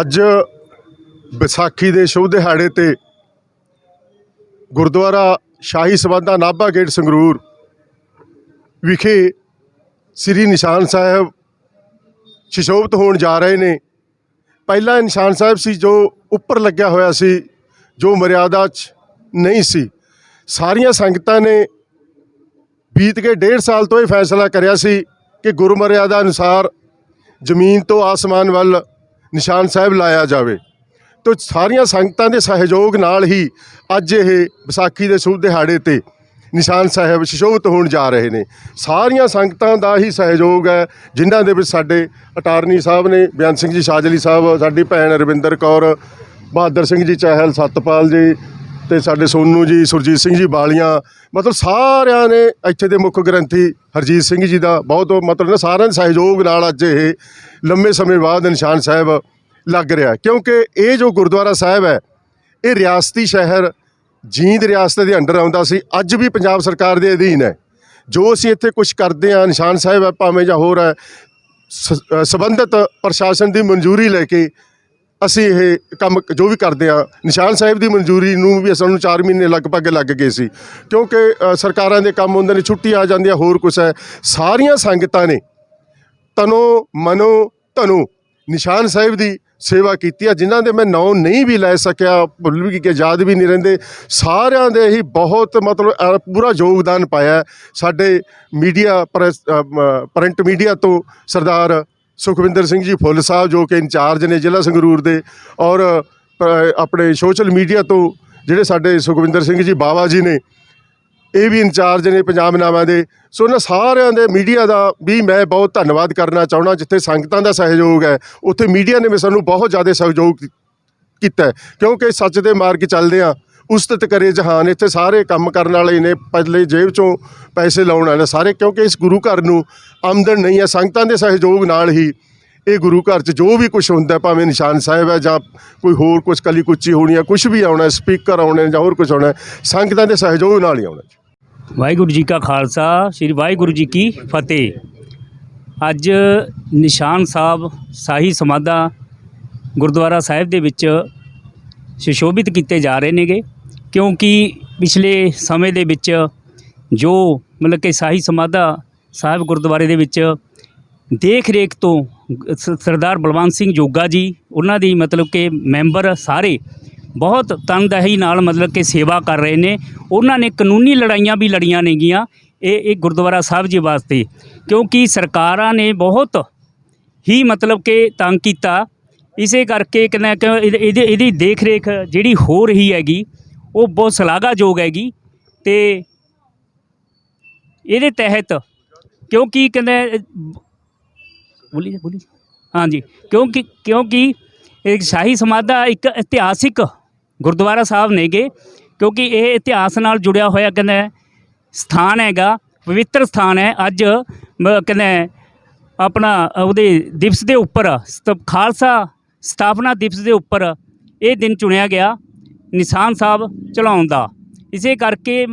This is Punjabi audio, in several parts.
ਅੱਜ ਵਿਸਾਖੀ ਦੇ ਸ਼ੁਭ ਦਿਹਾੜੇ ਤੇ ਗੁਰਦੁਆਰਾ ਸ਼ਾਹੀ ਸਬੰਧਾ ਨਾਭਾ ਗੇਟ ਸੰਗਰੂਰ ਵਿਖੇ ਸ੍ਰੀ ਨਿਸ਼ਾਨ ਸਾਹਿਬ ਸ਼ਿਸ਼ੋਭਤ ਹੋਣ ਜਾ ਰਹੇ ਨੇ। ਪਹਿਲਾ ਨਿਸ਼ਾਨ ਸਾਹਿਬ ਸੀ ਜੋ ਉੱਪਰ ਲੱਗਿਆ ਹੋਇਆ ਸੀ, ਜੋ ਮਰਿਆਦਾ 'ਚ ਨਹੀਂ ਸੀ। ਸਾਰੀਆਂ ਸੰਗਤਾਂ ਨੇ ਬੀਤ ਕੇ ਡੇਢ ਸਾਲ ਤੋਂ ਇਹ ਫੈਸਲਾ ਕਰਿਆ ਸੀ ਕਿ ਗੁਰਮਰਿਆਦਾ ਅਨੁਸਾਰ ਜ਼ਮੀਨ ਤੋਂ ਆਸਮਾਨ ਵੱਲ ਨਿਸ਼ਾਨ ਸਾਹਿਬ ਲਾਇਆ ਜਾਵੇ। ਤੋ ਸਾਰੀਆਂ ਸੰਗਤਾਂ ਦੇ ਸਹਿਯੋਗ ਨਾਲ ਹੀ ਅੱਜ ਇਹ ਵਿਸਾਖੀ ਦੇ ਸ਼ੁਭ ਦਿਹਾੜੇ ਤੇ ਨਿਸ਼ਾਨ ਸਾਹਿਬ ਸ਼ਿਸ਼ੋਭਤ ਹੋਣ ਜਾ ਰਹੇ ਨੇ। ਸਾਰੀਆਂ ਸੰਗਤਾਂ ਦਾ ਹੀ ਸਹਿਯੋਗ ਹੈ, ਜਿਨ੍ਹਾਂ ਦੇ ਵਿੱਚ ਸਾਡੇ ਅਟਾਰਨੀ ਸਾਹਿਬ ਨੇ, ਬਿਆਨ ਸਿੰਘ ਜੀ, ਸ਼ਾਜਲੀ ਸਾਹਿਬ, ਸਾਡੀ ਭੈਣ ਰਵਿੰਦਰ ਕੌਰ, ਬਹਾਦਰ ਸਿੰਘ ਜੀ, ਚਾਹਲ, ਸਤਪਾਲ ਜੀ ਤੇ ਸਾਡੇ ਸੋਨੂ ਜੀ, ਸੁਰਜੀਤ ਸਿੰਘ ਜੀ ਬਾਲੀਆਂ, ਮਤਲਬ ਸਾਰਿਆਂ ਨੇ ਇੱਥੇ ਦੇ ਮੁੱਖ ਗ੍ਰੰਥੀ ਹਰਜੀਤ ਸਿੰਘ ਜੀ ਦਾ ਬਹੁਤ ਮਤਲਬ ਨਾ ਸਾਰਿਆਂ ਦੇ ਸਹਿਯੋਗ ਨਾਲ ਅੱਜ ਇਹ ਲੰਮੇ ਸਮੇਂ ਬਾਅਦ ਨਿਸ਼ਾਨ ਸਾਹਿਬ ਲੱਗ ਰਿਹਾ ਕਿਉਂਕਿ ਇਹ ਜੋ ਗੁਰਦੁਆਰਾ ਸਾਹਿਬ ਹੈ, ਇਹ ਰਿਆਸਤੀ ਸ਼ਹਿਰ ਜੀਂਦ ਰਿਆਸਤ ਦੇ ਅੰਡਰ ਆਉਂਦਾ ਸੀ। ਅੱਜ ਵੀ ਪੰਜਾਬ ਸਰਕਾਰ ਦੇ ਅਧੀਨ ਹੈ। ਜੋ ਅਸੀਂ ਇੱਥੇ ਕੁਝ ਕਰਦੇ ਹਾਂ, ਨਿਸ਼ਾਨ ਸਾਹਿਬ ਹੈ ਭਾਵੇਂ ਜਾਂ ਹੋਰ ਹੈ ਸਬੰਧਤ ਪ੍ਰਸ਼ਾਸਨ ਦੀ ਮਨਜ਼ੂਰੀ ਲੈ ਕੇ ਅਸੀਂ ਇਹ ਕੰਮ ਜੋ ਵੀ ਕਰਦੇ ਹਾਂ ਨਿਸ਼ਾਨ ਸਾਹਿਬ ਦੀ ਮਨਜ਼ੂਰੀ ਨੂੰ ਵੀ ਸਾਨੂੰ 4 ਮਹੀਨੇ ਲਗਭਗ ਲੱਗ ਗਏ ਸੀ। ਕਿਉਂਕਿ ਸਰਕਾਰਾਂ ਦੇ ਕੰਮ ਹੁੰਦੇ ਨੇ, ਛੁੱਟੀ ਆ ਜਾਂਦੀ ਹੈ ਹੋਰ ਕੁਛ ਹੈ। ਸਾਰੀਆਂ ਸੰਗਤਾਂ ਨੇ ਤਨੋ, ਮਨੋ, ਧਨੋ ਨਿਸ਼ਾਨ ਸਾਹਿਬ ਦੀ ਸੇਵਾ ਕੀਤੀ ਆ, ਜਿਨ੍ਹਾਂ ਦੇ ਮੈਂ ਨਾਂ ਨਹੀਂ ਵੀ ਲੈ ਸਕਿਆ, ਭੁੱਲ ਵੀ ਗਏ ਯਾਦ ਵੀ ਨਹੀਂ ਰਹਿੰਦੇ। ਸਾਰਿਆਂ ਦੇ ਹੀ ਬਹੁਤ ਮਤਲਬ ਪੂਰਾ ਯੋਗਦਾਨ ਪਾਇਆ ਸਾਡੇ ਮੀਡੀਆ ਪ੍ਰੈਸ ਪ੍ਰਿੰਟ ਮੀਡੀਆ ਤੋਂ ਸਰਦਾਰ ਸੁਖਵਿੰਦਰ ਸਿੰਘ ਜੀ ਫੁੱਲ ਸਾਹਿਬ ਜੋ ਕਿ ਇੰਚਾਰਜ ਨੇ ਜ਼ਿਲ੍ਹਾ ਸੰਗਰੂਰ ਦੇ ਔਰ ਆਪਣੇ ਸੋਸ਼ਲ ਮੀਡੀਆ ਤੋਂ ਜਿਹੜੇ ਸਾਡੇ ਸੁਖਵਿੰਦਰ ਸਿੰਘ ਜੀ ਬਾਵਾ ਜੀ ਨੇ, ਇਹ ਵੀ ਇੰਚਾਰਜ ਨੇ ਪੰਜਾਬ ਨਾਵਾਂ ਦੇ। ਸੋ ਉਹਨਾਂ ਸਾਰਿਆਂ ਦੇ ਮੀਡੀਆ ਦਾ ਵੀ ਮੈਂ ਬਹੁਤ ਧੰਨਵਾਦ ਕਰਨਾ ਚਾਹੁੰਦਾ ਜਿੱਥੇ ਸੰਗਤਾਂ ਦਾ ਸਹਿਯੋਗ ਹੈ, ਉੱਥੇ ਮੀਡੀਆ ਨੇ ਵੀ ਸਾਨੂੰ ਬਹੁਤ ਜ਼ਿਆਦਾ ਸਹਿਯੋਗ ਕੀਤਾ ਕਿਉਂਕਿ ਸੱਚ ਦੇ ਮਾਰਗ ਚੱਲਦੇ ਆ ਉਸਤਤ ਕਰੇ ਜਹਾਨ, ਇੱਥੇ ਸਾਰੇ ਕੰਮ ਕਰਨ ਵਾਲੇ ਨੇ, ਪਹਿਲੇ ਜੇਬ ਚੋਂ ਪੈਸੇ ਲਾਉਣ ਵਾਲੇ ਸਾਰੇ, ਕਿਉਂਕਿ ਇਸ ਗੁਰੂ ਘਰ ਨੂੰ ਆਮਦਨ ਨਹੀਂ ਹੈ, ਸੰਗਤਾਂ ਦੇ ਸਹਿਯੋਗ ਨਾਲ ਹੀ ਇਹ ਗੁਰੂ ਘਰ 'ਚ ਜੋ ਵੀ ਕੁਝ ਹੁੰਦਾ, ਭਾਵੇਂ ਨਿਸ਼ਾਨ ਸਾਹਿਬ ਹੈ ਜਾਂ ਕੋਈ ਹੋਰ ਕੁਝ ਕਲੀ ਕੁੱਚੀ ਹੋਣੀ ਹੈ ਕੁਝ ਵੀ ਆਉਣਾ ਸਪੀਕਰ ਆਉਣੇ ਜਾਂ ਹੋਰ ਕੁਝ ਆਉਣਾ ਸੰਗਤਾਂ ਦੇ ਸਹਿਯੋਗ ਨਾਲ ਹੀ ਆਉਣਾ ਵਾਹਿਗੁਰੂ ਜੀ ਕਾ ਖਾਲਸਾ, ਸ੍ਰੀ ਵਾਹਿਗੁਰੂ ਜੀ ਕੀ ਫਤਿਹ। ਅੱਜ ਨਿਸ਼ਾਨ ਸਾਹਿਬ ਸਾਹੀ ਸਮਾਧਾ ਗੁਰਦੁਆਰਾ ਸਾਹਿਬ ਦੇ ਵਿੱਚ ਸੁਸ਼ੋਭਿਤ ਕੀਤੇ ਜਾ ਰਹੇ ਨੇਗੇ। ਕਿਉਂਕਿ ਪਿਛਲੇ ਸਮੇਂ ਦੇ ਵਿੱਚ ਜੋ ਮਤਲਬ ਕਿ ਸਾਹੀ ਸਮਾਧਾ ਸਾਹਿਬ ਗੁਰਦੁਆਰੇ ਦੇ ਵਿੱਚ ਦੇਖ ਰੇਖ ਤੋਂ ਸ- ਸਰਦਾਰ ਬਲਵੰਤ ਸਿੰਘ ਜੋਗਾ ਜੀ, ਉਹਨਾਂ ਦੀ ਮਤਲਬ ਕਿ ਮੈਂਬਰ ਸਾਰੇ ਬਹੁਤ ਤਨਦਹੀ ਨਾਲ ਮਤਲਬ ਕਿ ਸੇਵਾ ਕਰ ਰਹੇ ਨੇ। ਉਹਨਾਂ ਨੇ ਕਾਨੂੰਨੀ ਲੜਾਈਆਂ ਵੀ ਲੜੀਆਂ ਨੇਗੀਆਂ ਇਹ ਇਹ ਗੁਰਦੁਆਰਾ ਸਾਹਿਬ ਜੀ ਵਾਸਤੇ। ਕਿਉਂਕਿ ਸਰਕਾਰਾਂ ਨੇ ਬਹੁਤ ਹੀ ਮਤਲਬ ਕਿ ਤੰਗ ਕੀਤਾ। ਇਸੇ ਕਰਕੇ ਕਹਿੰਦਾ ਕਿ ਇਹਦੇ- ਇਹਦੀ ਇਹਦੀ ਦੇਖ ਰੇਖ ਜਿਹੜੀ ਹੋ ਰਹੀ ਹੈਗੀ ਉਹ ਬਹੁਤ ਸ਼ਲਾਘਾਯੋਗ ਹੈਗੀ ਤੇ ਇਹਦੇ ਤਹਿਤ ਕਿਉਂਕਿ ਕਹਿੰਦੇ, ਬੋਲੀ ਬੋਲੀ। ਹਾਂਜੀ, ਕਿਉਂਕਿ ਕਿਉਂਕਿ ਇਹ ਸ਼ਾਹੀ ਦਾ ਇੱਕ ਇਤਿਹਾਸਿਕ ਗੁਰਦੁਆਰਾ ਸਾਹਿਬ ਨੇਗੇ, ਕਿਉਂਕਿ ਇਹ ਇਤਿਹਾਸ ਨਾਲ ਜੁੜਿਆ ਹੋਇਆ ਕਹਿੰਦੇ ਸਥਾਨ ਹੈਗਾ, ਪਵਿੱਤਰ ਸਥਾਨ ਹੈ। ਅੱਜ ਕਹਿੰਦੇ ਆਪਣਾ ਉਹਦੇ ਦਿਵਸ ਦੇ ਉੱਪਰ ਸਤ- ਖਾਲਸਾ ਸਥਾਪਨਾ ਦਿਵਸ ਦੇ ਉੱਪਰ ਇਹ ਦਿਨ ਚੁਣਿਆ ਗਿਆ। ਨਿਸ਼ਾਨ ਸਾਹਿਬ ਚਲਾਉਣ ਦਾ। ਇਸੇ ਕਰਕੇ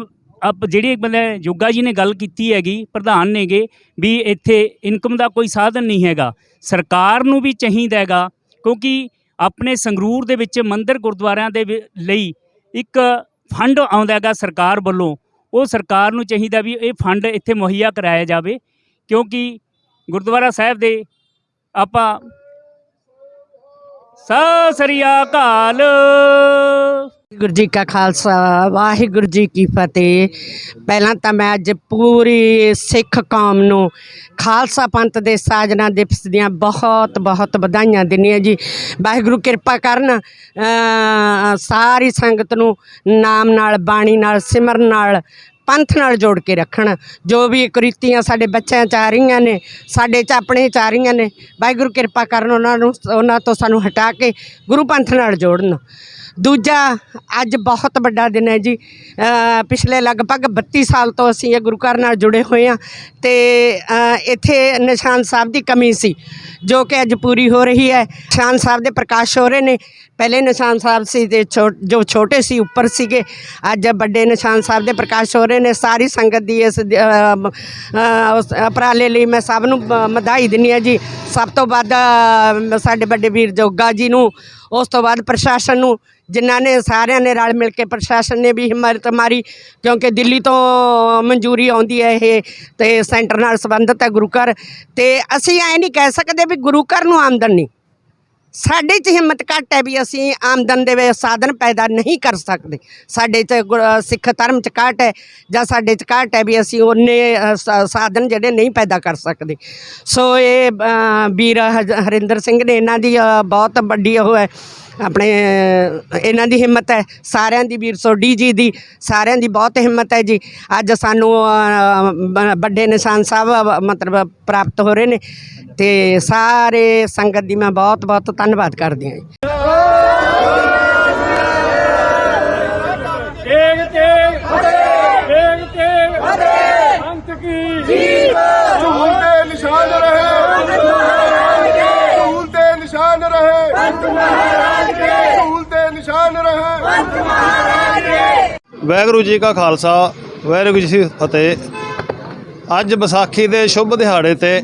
ਅਪ ਜਿਹੜੀ ਬੰਦੇ ਜੋਗਾ ਜੀ ਨੇ ਗੱਲ ਕੀਤੀ ਹੈਗੀ, ਪ੍ਰਧਾਨ ਨੇਗੇ, ਵੀ ਇੱਥੇ ਇਨਕਮ ਦਾ ਕੋਈ ਸਾਧਨ ਨਹੀਂ ਹੈਗਾ। ਸਰਕਾਰ ਨੂੰ ਵੀ ਚਾਹੀਦਾ ਹੈਗਾ, ਕਿਉਂਕਿ ਆਪਣੇ ਸੰਗਰੂਰ ਦੇ ਵਿੱਚ ਮੰਦਿਰ ਗੁਰਦੁਆਰਿਆਂ ਦੇ ਵਿ- ਲਈ ਇੱਕ ਫੰਡ ਆਉਂਦਾ ਹੈਗਾ ਸਰਕਾਰ ਵੱਲੋਂ। ਉਹ ਸਰਕਾਰ ਨੂੰ ਚਾਹੀਦਾ ਵੀ ਇਹ ਫੰਡ ਇੱਥੇ ਮੁਹੱਈਆ ਕਰਾਇਆ ਜਾਵੇ, ਕਿਉਂਕਿ ਗੁਰਦੁਆਰਾ ਸਾਹਿਬ ਦੇ ਆਪਾਂ ਸਤਿ ਸ੍ਰੀ ਅਕਾਲ। ਵਾਹਿਗੁਰੂ ਜੀ ਕਾ ਖਾਲਸਾ, ਵਾਹਿਗੁਰੂ ਜੀ ਕੀ ਫਤਿਹ। ਪਹਿਲਾਂ ਤਾਂ ਮੈਂ ਅੱਜ ਪੂਰੀ ਸਿੱਖ ਕੌਮ ਨੂੰ ਖਾਲਸਾ ਪੰਥ ਦੇ ਸਾਜਨਾ ਦਿਵਸ ਦੀਆਂ ਬਹੁਤ ਬਹੁਤ ਵਧਾਈਆਂ ਦਿੰਦੀ ਹਾਂ ਜੀ। ਵਾਹਿਗੁਰੂ ਕਿਰਪਾ ਕਰਨ ਸਾਰੀ ਸੰਗਤ ਨੂੰ ਨਾਮ ਨਾਲ, ਬਾਣੀ ਨਾਲ, ਸਿਮਰਨ ਨਾਲ ਪੰਥ ਨਾਲ ਜੋੜ ਕੇ ਰੱਖਣ। ਜੋ ਵੀ ਕੁਰੀਤੀਆਂ ਸਾਡੇ ਬੱਚਿਆਂ ਚ ਆ ਰਹੀਆਂ ਨੇ, ਸਾਡੇ ਚ ਆਪਣੇ ਚ ਆ ਰਹੀਆਂ ਨੇ, ਵਾਹਿਗੁਰੂ ਕਿਰਪਾ ਕਰਨ ਉਹਨਾਂ ਨੂੰ, ਉਹਨਾਂ ਤੋਂ ਸਾਨੂੰ ਹਟਾ ਕੇ ਗੁਰੂ ਪੰਥ ਨਾਲ ਜੋੜਨ। ਦੂਜਾ ਅੱਜ ਬਹੁਤ ਵੱਡਾ ਦਿਨ ਹੈ ਜੀ। ਪਿਛਲੇ ਲਗਭਗ 32 ਸਾਲ ਤੋਂ ਅਸੀਂ ਇਹ ਗੁਰੂ ਘਰ ਨਾਲ ਜੁੜੇ ਹੋਏ ਹਾਂ ਤੇ ਇੱਥੇ ਨਿਸ਼ਾਨ ਸਾਹਿਬ ਦੀ ਕਮੀ ਸੀ, ਜੋ ਕਿ ਅੱਜ ਪੂਰੀ ਹੋ ਰਹੀ ਹੈ। ਨਿਸ਼ਾਨ ਸਾਹਿਬ ਦੇ ਪ੍ਰਕਾਸ਼ ਹੋ ਰਹੇ ਨੇ। ਪਹਿਲੇ ਨਿਸ਼ਾਨ ਸਾਹਿਬ ਸੀ ਤੇ ਛੋ- ਜੋ ਛੋਟੇ ਸੀ, ਉੱਪਰ ਸੀਗੇ। ਅੱਜ ਵੱਡੇ ਨਿਸ਼ਾਨ ਸਾਹਿਬ ਦੇ ਪ੍ਰਕਾਸ਼ ਹੋ ਰਹੇ ਨੇ। ਸਾਰੀ ਸੰਗਤ ਦੀ ਇਸ ਉਸ ਉਪਰਾਲੇ ਲਈ ਮੈਂ ਸਭ ਨੂੰ ਬ- ਵਧਾਈ ਦਿੰਦੀ ਹਾਂ ਜੀ। ਸਭ ਤੋਂ ਵੱਧ ਸਾਡੇ ਵੱਡੇ ਵੀਰ ਜੋਗਾ ਜੀ ਨੂੰ ਉਸ ਤੋਂ ਬਾਅਦ ਪ੍ਰਸ਼ਾਸਨ ਨੂੰ ਜਿਨ੍ਹਾਂ ਨੇ ਸਾਰਿਆਂ ਨੇ ਰਲ ਮਿਲ ਕੇ ਪ੍ਰਸ਼ਾਸਨ ਨੇ ਵੀ ਹਿੰਮਤ ਮਾਰੀ, ਕਿਉਂਕਿ ਦਿੱਲੀ ਤੋਂ ਮਨਜ਼ੂਰੀ ਆਉਂਦੀ ਹੈ ਇਹ, ਤੇ ਸੈਂਟਰ ਨਾਲ ਸੰਬੰਧਿਤ ਹੈ ਗੁਰੂ ਘਰ, ਤੇ ਅਸੀਂ ਐ ਨਹੀਂ ਕਹਿ ਸਕਦੇ ਵੀ ਗੁਰੂ ਘਰ ਨੂੰ ਆਮਦਨ ਨਹੀਂ। ਸਾਡੇ 'ਚ ਹਿੰਮਤ ਘੱਟ ਹੈ ਵੀ ਅਸੀਂ ਆਮਦਨ ਦੇ ਵੇ ਸਾਧਨ ਪੈਦਾ ਨਹੀਂ ਕਰ ਸਕਦੇ। ਸਾਡੇ 'ਚ ਗੁਰ- ਸਿੱਖ ਧਰਮ 'ਚ ਘਾਟ ਹੈ ਜਾਂ ਸਾਡੇ 'ਚ ਘਾਟ ਹੈ ਵੀ ਅਸੀਂ ਉਹਨੇ ਅ, ਸਾਧਨ ਜਿਹੜੇ ਨਹੀਂ ਪੈਦਾ ਕਰ ਸਕਦੇ। ਸੋ ਇਹ ਅ, ਵੀਰ ਹਜ- ਹਰਿੰਦਰ ਸਿੰਘ ਨੇ ਇਹਨਾਂ ਦੀ ਅ, ਬਹੁਤ ਵੱਡੀ ਉਹ ਹੈ ਆਪਣੇ ਅ, ਇਹਨਾਂ ਦੀ ਹਿੰਮਤ ਹੈ। ਸਾਰਿਆਂ ਦੀ ਵੀਰ ਸੋਢੀ ਜੀ ਦੀ ਸਾਰਿਆਂ ਦੀ ਬਹੁਤ ਹਿੰਮਤ ਹੈ ਜੀ। ਅੱਜ ਸਾਨੂੰ ਅ, ਬ- ਵੱਡੇ ਨਿਸ਼ਾਨ ਸਾਹਿਬ ਅ, ਮਤਲਬ ਪ੍ਰਾਪਤ ਹੋ ਰਹੇ ਨੇ। ਤੇ ਸਾਰੇ ਸੰਗਤ ਦੀ ਮੈਂ ਬਹੁਤ ਬਹੁਤ ਧੰਨਵਾਦ ਕਰਦੀ ਹਾਂ ਜੀ। ਤੇਗ ਤੇਗ ਤੇਗ ਤੇਗ ਅੰਤ ਕੀ ਧੂਲ ਦੇ ਨਿਸ਼ਾਨ ਰਹੇ। ਧੂਲ ਦੇ ਨਿਸ਼ਾਨ ਰਹੇ। ਧੂਲ ਦੇ ਨਿਸ਼ਾਨ ਰਹੇ। ਵਾਹਿਗੁਰੂ ਜੀ ਕਾ ਖਾਲਸਾ ਵਾਹਿਗੁਰੂ ਜੀ ਫਤਿਹ। ਅੱਜ ਵਿਸਾਖੀ ਦੇ ਸ਼ੁਭ ਦਿਹਾੜੇ ਤੇ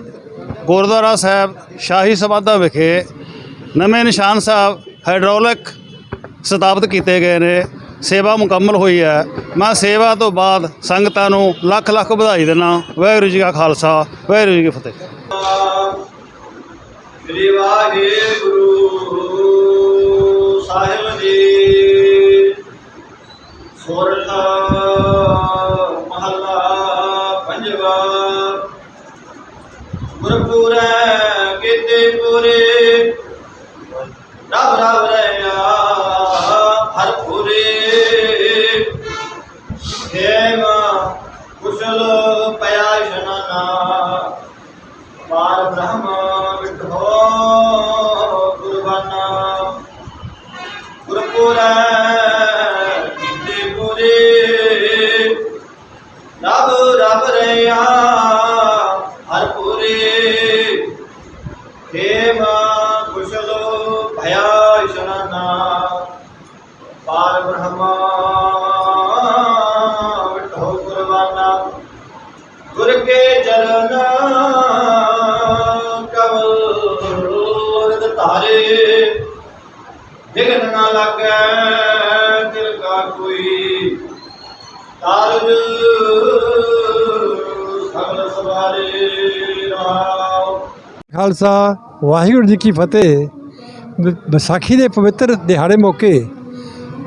ਗੁਰਦੁਆਰਾ ਸਾਹਿਬ, ਸ਼ਾਹੀ ਸਮਾਧਾ ਵਿਖੇ ਨਵੇਂ ਨਿਸ਼ਾਨ ਸਾਹਿਬ ਹਾਈਡ੍ਰੋਲਿਕ ਸਥਾਪਿਤ ਕੀਤੇ ਗਏ ਨੇ। ਸੇਵਾ ਮੁਕੰਮਲ ਹੋਈ ਹੈ। ਮੈਂ ਸੇਵਾ ਤੋਂ ਬਾਅਦ ਸੰਗਤਾਂ ਨੂੰ ਲੱਖ ਲੱਖ ਵਧਾਈ ਦਿੰਦਾ ਵਾਹਿਗੁਰੂ ਜੀ ਕਾ ਖਾਲਸਾ, ਵਾਹਿਗੁਰੂ ਜੀ ਕੀ ਫਤਿਹ। ਸ੍ਰੀ ਵਾਹਿਗੁਰੂ ਸਾਹਿਬ ਜੀ। ਸੋਰਠ ਗੁਰਪੂਰੈ ਕੀਤੇ ਪੂਰੇ। ਰਬ ਰਬ ਰਿਆ ਹਰ ਪੂਰੇ। ਖੇਮ ਕੁਸ਼ਲ ਪਿਆ ਇਸ਼ਨਾਨਾ ਪਾਰ ਬ੍ਰਹਮ ਵਿਠੋ ਗੁਰਬਾਨਾ। ਗੁਰਪੁਰੈ ਵਿਗਨ ਨਾ ਲੱਗੈ ਤਿਲ ਕਾ ਕੋਈ ਤਾਰਜ। ਸਗਲ ਸਵਾਰੇ ਰਾਮ ਖਾਲਸਾ, ਵਾਹਿਗੁਰੂ ਜੀ ਕੀ ਫਤਿਹ। ਵਿਸਾਖੀ ਦੇ ਪਵਿੱਤਰ ਦਿਹਾੜੇ ਮੌਕੇ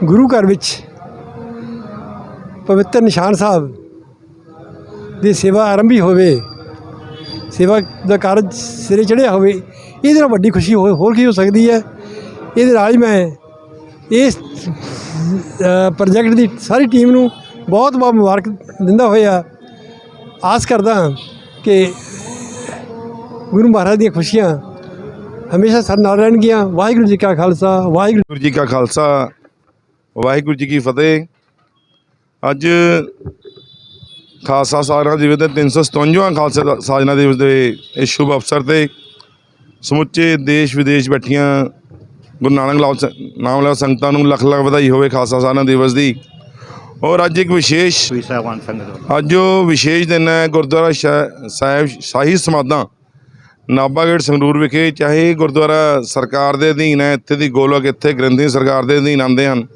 ਗੁਰੂ ਘਰ ਵਿੱਚ ਪਵਿੱਤਰ ਨਿਸ਼ਾਨ ਸਾਹਿਬ ਦੀ ਸੇਵਾ ਆਰੰਭੀ ਹੋਵੇ, ਸੇਵਾ ਦਾ ਕਾਰਜ ਸਿਰੇ ਚੜ੍ਹਿਆ ਹੋਵੇ, ਇਹਦੇ ਨਾਲ ਵੱਡੀ ਖੁਸ਼ੀ ਹੋ- ਹੋਰ ਕੀ ਹੋ ਸਕਦੀ ਹੈ? ਇਹਦੇ ਨਾਲ ਹੀ ਮੈਂ ਇਸ ਪ੍ਰੋਜੈਕਟ ਦੀ ਸਾਰੀ ਟੀਮ ਨੂੰ ਬਹੁਤ ਬਹੁਤ ਮੁਬਾਰਕ ਦਿੰਦਾ ਹੋਇਆ ਆਸ ਕਰਦਾ ਹਾਂ ਕਿ ਗੁਰੂ ਮਹਾਰਾਜ ਦੀਆਂ ਖੁਸ਼ੀਆਂ ਹਮੇਸ਼ਾ ਸਾਡੇ ਨਾਲ ਰਹਿਣਗੀਆਂ। ਵਾਹਿਗੁਰੂ ਜੀ ਕਾ ਖਾਲਸਾ, ਵਾਹਿਗੁਰੂ ਜੀ ਕਾ ਖਾਲਸਾ, ਵਾਹਿਗੁਰੂ ਜੀ ਕੀ ਫਤਿਹ। ਅੱਜ ਖਾਲਸਾ ਸਾਜਨਾ ਦਿਵਸ ਦੇ 357ਵਾਂ ਖਾਲਸਾ ਦਾ- ਸਾਜਨਾ ਦਿਵਸ ਦੇ ਇਸ ਸ਼ੁਭ ਅਵਸਰ ਤੇ ਸਮੁੱਚੇ ਦੇਸ਼ ਵਿਦੇਸ਼ ਬੈਠੀਆਂ ਗੁਰੂ ਨਾਨਕ ਲਾਲ ਨਾਮ ਲੈਵਾ ਸੰਗਤਾਂ ਨੂੰ ਲੱਖ ਲੱਖ ਵਧਾਈ ਹੋਵੇ ਖਾਲਸਾ ਸਾਜਨਾ ਦਿਵਸ ਦੀ। ਔਰ ਅੱਜ ਇੱਕ ਵਿਸ਼ੇਸ਼ ਅੱਜ ਉਹ ਵਿਸ਼ੇਸ਼ ਦਿਨ ਹੈ ਗੁਰਦੁਆਰਾ ਸਾਹਿਬ ਸ਼ਾਹੀ ਸਮਾਧਾਂ ਨਾਭਾ ਗੇਟ ਸੰਗਰੂਰ ਵਿਖੇ। ਚਾਹੇ ਗੁਰਦੁਆਰਾ ਸਰਕਾਰ ਦੇ ਅਧੀਨ ਹੈ ਇੱਥੇ ਦੀ ਗੋਲਕ ਇੱਥੇ ਗ੍ਰੰਥੀ ਸਰਕਾਰ ਦੇ ਅਧੀਨ ਆਉਂਦੇ ਹਨ।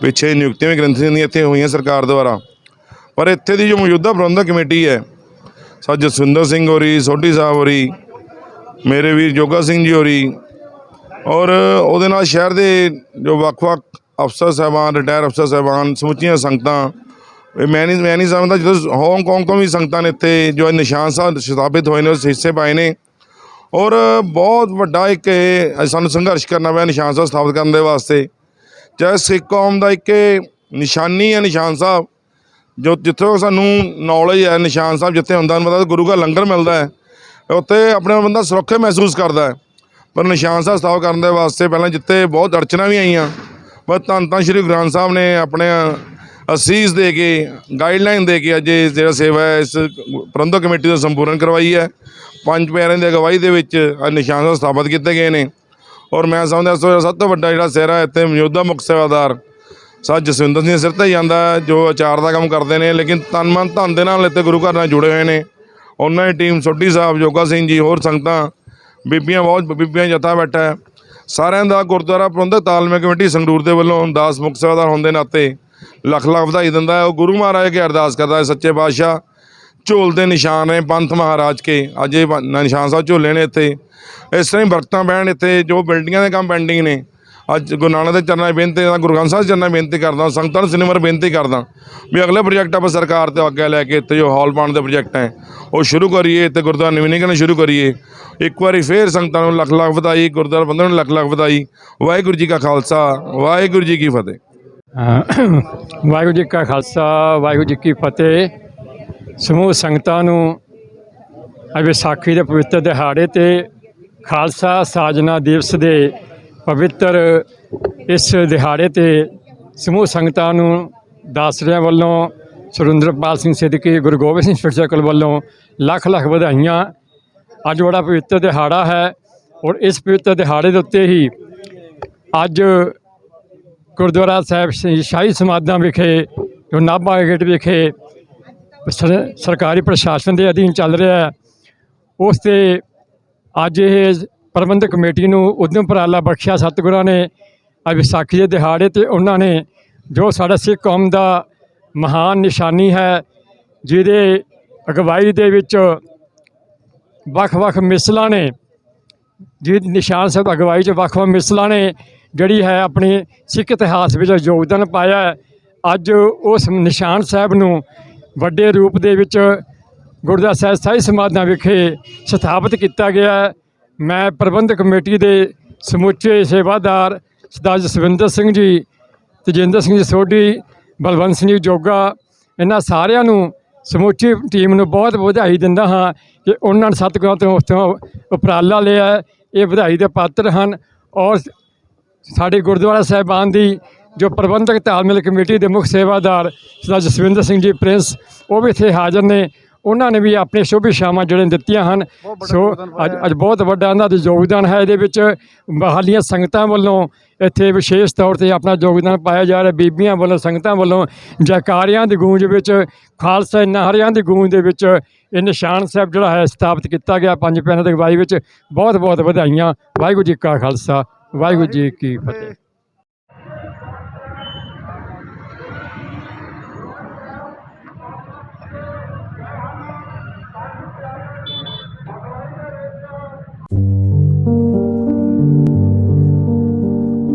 ਪਿੱਛੇ ਨਿਯੁਕਤੀਆਂ ਵੀ ਗ੍ਰੰਥੀਆਂ ਦੀਆਂ ਇੱਥੇ ਹੋਈਆਂ ਸਰਕਾਰ ਦੁਆਰਾ। ਪਰ ਇੱਥੇ ਦੀ ਜੋ ਮੌਜੂਦਾ ਪ੍ਰਬੰਧਕ ਕਮੇਟੀ ਹੈ ਸਾ ਜਸਵਿੰਦਰ ਸਿੰਘ ਹੋਰੀ ਸੋਢੀ ਸਾਹਿਬ ਹੋਰੀ ਮੇਰੇ ਵੀਰ ਜੋਗਾ ਸਿੰਘ ਜੀ ਹੋਰੀ ਔਰ ਉਹਦੇ ਨਾਲ ਸ਼ਹਿਰ ਦੇ ਜੋ ਵੱਖ-ਵੱਖ ਅਫਸਰ ਸਾਹਿਬਾਨ ਰਿਟਾਇਰ ਅਫਸਰ ਸਾਹਿਬਾਨ, ਸਮੁੱਚੀਆਂ ਸੰਗਤਾਂ, ਇਹ ਮੈਂ ਨਹੀਂ ਮੈਂ ਨਹੀਂ ਸਮਝਦਾ ਜਦੋਂ ਹਾਂਗਕਾਂਗ ਤੋਂ ਵੀ ਸੰਗਤਾਂ ਨੇ ਇੱਥੇ ਜੋ ਇਹ ਨਿਸ਼ਾਨ ਸਾਹਿਬ ਸਥਾਪਿਤ ਹੋਏ ਨੇ ਉਸ ਹਿੱਸੇ ਪਾਏ ਨੇ। ਔਰ ਬਹੁਤ ਵੱਡਾ ਇੱਕ ਇਹ ਸਾਨੂੰ ਸੰਘਰਸ਼ ਕਰਨਾ ਪਿਆ ਨਿਸ਼ਾਨ ਸਾਹਿਬ ਸਥਾਪਿਤ ਕਰਨ ਦੇ ਵਾਸਤੇ। ਚਾਹੇ ਸਿੱਖ ਕੌਮ ਦਾ ਇੱਕ ਨਿਸ਼ਾਨੀ ਹੈ ਨਿਸ਼ਾਨ ਸਾਹਿਬ ਜੋ ਜਿੱਥੋਂ ਸਾਨੂੰ ਨੌਲੇਜ ਹੈ ਨਿਸ਼ਾਨ ਸਾਹਿਬ ਜਿੱਥੇ ਹੁੰਦਾ ਮਤਲਬ ਗੁਰੂ ਦਾ ਲੰਗਰ ਮਿਲਦਾ ਹੈ, ਉੱਥੇ ਆਪਣੇ ਬੰਦਾ ਸੁਰੱਖਿਆ ਮਹਿਸੂਸ ਕਰਦਾ ਹੈ। ਪਰ ਨਿਸ਼ਾਨ ਸਾਹਿਬ ਸਥਾਪਿਤ ਕਰਨ ਦੇ ਵਾਸਤੇ ਪਹਿਲਾਂ ਜਿੱਥੇ ਬਹੁਤ ਅੜਚਨਾ ਵੀ ਆਈਆਂ ਪਰ ਧੰਨ ਧੰਨ ਸ਼੍ਰੀ ਗ੍ਰੰਥ ਸਾਹਿਬ ਨੇ ਆਪਣੇ ਅਸੀਸ ਦੇ ਕੇ ਗਾਈਡਲਾਈਨ ਦੇ ਕੇ ਅੱਜ ਇਹ ਜਿਹੜਾ ਸੇਵਾ ਹੈ, ਇਸ ਪ੍ਰਬੰਧਕ ਕਮੇਟੀ ਦਾ ਸੰਪੂਰਨ ਕਰਵਾਈ ਹੈ। ਪੰਜ ਪਿਆਰਿਆਂ ਦੀ ਅਗਵਾਈ ਦੇ ਵਿੱਚ ਅੱਜ ਨਿਸ਼ਾਨ ਸਾਹਿਬ ਸਥਾਪਿਤ ਕੀਤੇ ਗਏ ਨੇ। ਔਰ ਮੈਂ ਸਮਝਦਾ ਇਸ ਤੋਂ ਸਭ ਤੋਂ ਵੱਡਾ ਜਿਹੜਾ ਸਿਹਰਾ ਇੱਥੇ ਮੌਜੂਦਾ ਮੁੱਖ ਸੇਵਾਦਾਰ ਸਾਧ ਜਸਵਿੰਦਰ ਸਿੰਘ ਸਿਰ ਤੇ ਜਾਂਦਾ ਜੋ ਅਚਾਰ ਦਾ ਕੰਮ ਕਰਦੇ ਨੇ, ਲੇਕਿਨ ਤਨ ਮਨ ਧਨ ਦੇ ਨਾਲ ਇੱਥੇ ਗੁਰੂ ਘਰ ਨਾਲ ਜੁੜੇ ਹੋਏ ਨੇ। ਉਹਨਾਂ ਦੀ ਟੀਮ ਸੋਢੀ ਸਾਹਿਬ, ਜੋਗਾ ਸਿੰਘ ਜੀ, ਹੋਰ ਸੰਗਤਾਂ ਬੀਬੀਆਂ ਬਹੁਤ, ਬੀਬੀਆਂ ਜਥਾ ਬੈਠਾ ਹੈ। ਸਾਰਿਆਂ ਦਾ ਗੁਰਦੁਆਰਾ ਪ੍ਰਬੰਧਕ ਤਾਲਮੇ ਕਮੇਟੀ ਸੰਗਰੂਰ ਦੇ ਵੱਲੋਂ ਦਾਸ ਮੁਖ ਸੇਵਾਦਾਰ ਹੋਣ ਦੇ ਨਾਤੇ ਲੱਖ ਲੱਖ ਵਧਾਈ ਦਿੰਦਾ ਹੈ। ਉਹ ਗੁਰੂ ਮਹਾਰਾਜ ਕੇ ਅਰਦਾਸ ਕਰਦਾ ਹੈ, ਸੱਚੇ ਪਾਤਸ਼ਾਹ, ਝੋਲ ਦੇ ਨਿਸ਼ਾਨ ਨੇ ਪੰਥ ਮਹਾਰਾਜ ਕੇ। ਅੱਜ ਇਹ ਨਿਸ਼ਾਨ ਸਾਹਿਬ ਝੋਲੇ ਨੇ ਇੱਥੇ। ਇਸ ਤਰ੍ਹਾਂ ਹੀ ਬਰਕਤਾਂ ਬਹਿਣ ਇੱਥੇ, ਜੋ ਬਿਲਡਿੰਗਾਂ ਦੇ ਕੰਮ ਪੈਂਡਿੰਗ ਨੇ ਅੱਜ ਗੁਰੂ ਨਾਨਕ ਦੇ ਚਰਨਾਂ 'ਚ ਬੇਨਤੀ ਕਰਦਾ, ਗੁਰੂ ਗ੍ਰੰਥ ਸਾਹਿਬ ਦੇ ਚਰਨਾਂ 'ਚ ਬੇਨਤੀ ਕਰਦਾ ਸੰਗਤਾਂ ਨੂੰ ਸਿਨੇਮਰ ਬੇਨਤੀ ਕਰਦਾ ਵੀ ਅਗਲੇ ਪ੍ਰੋਜੈਕਟ ਆਪਾਂ ਸਰਕਾਰ ਤੋਂ ਅੱਗੇ ਲੈ ਕੇ ਇੱਥੇ ਜੋ ਹਾਲ ਪਾਉਣ ਦੇ ਪ੍ਰੋਜੈਕਟ ਹੈ, ਉਹ ਸ਼ੁਰੂ ਕਰੀਏ ਤੇ ਗੁਰਦੁਆਰਾ ਨਵੀਨੀਕਰਨ ਸ਼ੁਰੂ ਕਰੀਏ। ਇੱਕ ਵਾਰੀ ਫੇਰ ਸੰਗਤਾਂ ਨੂੰ ਲੱਖ ਲੱਖ ਵਧਾਈ, ਗੁਰਦੁਆਰਾ ਬੰਦਨ ਨੂੰ ਲੱਖ ਲੱਖ ਵਧਾਈ। ਵਾਹਿਗੁਰੂ ਜੀ ਕਾ ਖਾਲਸਾ, ਵਾਹਿਗੁਰੂ ਜੀ ਕੀ ਫਤਿਹ। ਵਾਹਿਗੁਰੂ ਜੀ ਕਾ ਖਾਲਸਾ, ਵਾਹਿਗੁਰੂ ਜੀ ਕੀ ਫਤਿਹ। ਸਮੂਹ ਸੰਗਤਾਂ ਨੂੰ ਅੱਜ ਵਿਸਾਖੀ ਦੇ ਪਵਿੱਤਰ ਦਿਹਾੜੇ ਤੇ ਖਾਲਸਾ ਸਾਜਨਾ ਦਿਵਸ ਦੇ ਪਵਿੱਤਰ ਇਸ ਦਿਹਾੜੇ ਤੇ ਸਮੂਹ ਸੰਗਤਾਂ ਨੂੰ ਦਾਸਰਿਆਂ ਵੱਲੋਂ ਸੁਰਿੰਦਰਪਾਲ ਸਿੰਘ ਸਿੱਧਕੀ, ਗੁਰੂ ਗੋਬਿੰਦ ਸਿੰਘ ਸਪੀਡ ਵੱਲੋਂ ਲੱਖ ਲੱਖ ਵਧਾਈਆਂ। ਅੱਜ ਬੜਾ ਪਵਿੱਤਰ ਦਿਹਾੜਾ ਹੈ ਔਰ ਇਸ ਪਵਿੱਤਰ ਦਿਹਾੜੇ ਦੇ ਉੱਤੇ ਹੀ ਅੱਜ ਗੁਰਦੁਆਰਾ ਸਾਹਿਬ ਸ਼੍ਰੀ ਸ਼ਾਹੀ ਸਮਾਧਾਂ ਵਿਖੇ, ਜੋ ਨਾਭਾ ਗੇਟ ਵਿਖੇ ਸਰਕਾਰੀ ਪ੍ਰਸ਼ਾਸਨ ਦੇ ਅਧੀਨ ਚੱਲ ਰਿਹਾ ਹੈ, ਉਸ ਤੇ ਅੱਜ ਇਹ ਪ੍ਰਬੰਧਕ ਕਮੇਟੀ ਨੂੰ ਉਦਮ ਉਪਰਾਲਾ ਬਖਸ਼ਿਆ। ਸਤਿਗੁਰਾਂ ਨੇ ਅੱਜ ਵਿਸਾਖੀ ਦੇ ਦਿਹਾੜੇ ਤੇ ਉਹਨਾਂ ਨੇ ਜੋ ਸਾਡਾ ਸਿੱਖ ਕੌਮ ਦਾ ਮਹਾਨ ਨਿਸ਼ਾਨੀ ਹੈ, ਜਿਹਦੇ ਅਗਵਾਈ ਦੇ ਵਿੱਚ ਵੱਖ-ਵੱਖ ਮਿਸਲਾਂ ਨੇ ਜੀ ਨਿਸ਼ਾਨ ਸਾਹਿਬ ਅਗਵਾਈ 'ਚ ਵੱਖ-ਵੱਖ ਮਿਸਲਾਂ ਨੇ, ਜਿਹੜੀ ਹੈ ਆਪਣੀ ਸਿੱਖ ਇਤਿਹਾਸ ਵਿੱਚ ਯੋਗਦਾਨ ਪਾਇਆ ਅੱਜ ਉਸ ਨਿਸ਼ਾਨ ਸਾਹਿਬ ਨੂੰ ਵੱਡੇ ਰੂਪ ਦੇ ਵਿੱਚ ਗੁਰਦੁਆਰਾ ਸਾਹਿਬ ਸਾਈ ਸਮਾਧਾਂ ਵਿਖੇ ਸਥਾਪਿਤ ਕੀਤਾ ਗਿਆ ਮੈਂ ਪ੍ਰਬੰਧਕ ਕਮੇਟੀ ਦੇ ਸਮੁੱਚੇ ਸੇਵਾਦਾਰ ਸਰਦਾਰ ਜਸਵਿੰਦਰ ਸਿੰਘ ਜੀ, ਤੇਜਿੰਦਰ ਸਿੰਘ ਜੀ ਸੋਢੀ, ਬਲਵੰਤ ਸਿੰਘ ਜੀ ਜੋਗਾ, ਇਹਨਾਂ ਸਾਰਿਆਂ ਨੂੰ ਸਮੁੱਚੀ ਟੀਮ ਨੂੰ ਬਹੁਤ ਵਧਾਈ ਦਿੰਦਾ ਹਾਂ ਕਿ ਉਹਨਾਂ ਨੇ ਸਤਿਗੁਰਾਂ ਤੋਂ ਉਸ ਤੋਂ ਉਪਰਾਲਾ ਲਿਆ ਇਹ ਵਧਾਈ ਦੇ ਪਾਤਰ ਹਨ ਔਰ ਸਾਡੇ ਗੁਰਦੁਆਰਾ ਸਾਹਿਬਾਨ ਦੀ ਜੋ ਪ੍ਰਬੰਧਕ ਤਾਲਮੇਲ ਕਮੇਟੀ ਦੇ ਮੁੱਖ ਸੇਵਾਦਾਰ ਸਰਦਾਰ ਜਸਵਿੰਦਰ ਸਿੰਘ ਜੀ ਪ੍ਰਿੰਸ, ਉਹ ਵੀ ਇੱਥੇ ਹਾਜ਼ਰ ਨੇ। ਉਹਨਾਂ ਨੇ ਵੀ ਆਪਣੇ ਸ਼ੁਭ ਇਛਾਵਾਂ ਜਿਹੜੇ ਦਿੱਤੀਆਂ ਹਨ। ਸੋ ਅੱਜ ਅੱਜ ਬਹੁਤ ਵੱਡਾ ਇਹਨਾਂ ਦਾ ਯੋਗਦਾਨ ਹੈ। ਇਹਦੇ ਵਿੱਚ ਬਹਾਲੀਆਂ ਸੰਗਤਾਂ ਵੱਲੋਂ ਇੱਥੇ ਵਿਸ਼ੇਸ਼ ਤੌਰ ਤੇ ਆਪਣਾ ਯੋਗਦਾਨ ਪਾਇਆ ਜਾ ਰਿਹਾ। ਬੀਬੀਆਂ ਵੱਲੋਂ ਸੰਗਤਾਂ ਵੱਲੋਂ ਜੈਕਾਰਿਆਂ ਦੀ ਗੂੰਜ ਵਿੱਚ ਖਾਲਸਾ ਨਾਰਿਆਂ ਦੀ ਗੂੰਜ ਦੇ ਵਿੱਚ ਇਹ ਨਿਸ਼ਾਨ ਸਾਹਿਬ ਜਿਹੜਾ ਹੈ ਸਥਾਪਿਤ ਕੀਤਾ ਗਿਆ। ਪੰਜ ਪਿਆਰਿਆਂ ਦੀ ਅਗਵਾਈ ਵਿੱਚ ਬਹੁਤ ਬਹੁਤ ਵਧਾਈਆਂ। ਵਾਹਿਗੁਰੂ ਜੀ ਕਾ ਖਾਲਸਾ। ਵਾਹਿਗੁਰੂ ਜੀ ਕੀ ਫਤਿਹ।